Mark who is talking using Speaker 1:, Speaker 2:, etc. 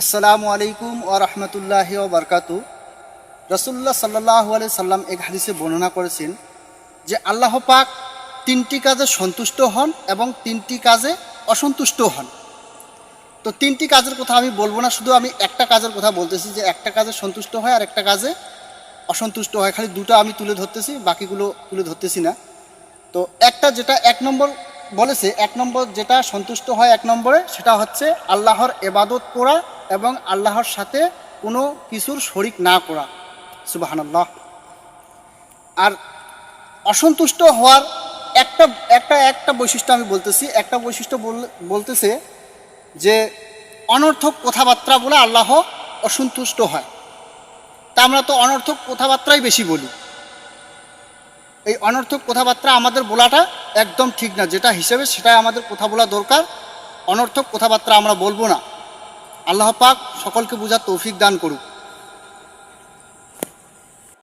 Speaker 1: আসসালামু আলাইকুম ও রহমতুল্লাহি বরকাতু। রসুল্লাহ সাল্লাহ আলাই সাল্লাম এক হাদিসে বর্ণনা করেছেন যে আল্লাহ পাক তিনটি কাজে সন্তুষ্ট হন এবং তিনটি কাজে অসন্তুষ্ট হন। তো তিনটি কাজের কথা আমি বলব না, শুধু আমি একটা কাজের কথা বলতেছি যে একটা কাজে সন্তুষ্ট হয় আর একটা কাজে অসন্তুষ্ট হয়। খালি দুটো আমি তুলে ধরতেছি, বাকিগুলো তুলে ধরতেছি না। তো একটা যেটা এক নম্বর বলেছে, এক নম্বর যেটা সন্তুষ্ট হয় এক নম্বরে, সেটা হচ্ছে আল্লাহর এবাদত করা এবং আল্লাহর সাথে কোনো কিছুর শরিক না করা। সুবাহানাল্লাহ। আর অসন্তুষ্ট হওয়ার একটা একটা একটা বৈশিষ্ট্য আমি বলতেছি। একটা বৈশিষ্ট্য বল- বলতেছে যে অনর্থক কথাবার্তা বলে আল্লাহ অসন্তুষ্ট হয়। তা আমরা তো অনর্থক কথাবার্তাই বেশি বলি। এই অনর্থক কথাবার্তা আমাদের বলাটা একদম ঠিক না। যেটা হিসেবে সেটাই আমাদের কথা বলা দরকার। অনর্থক কথাবার্তা আমরা বলব না। আল্লাহ পাক সকলকে বোঝার তৌফিক দান করুক।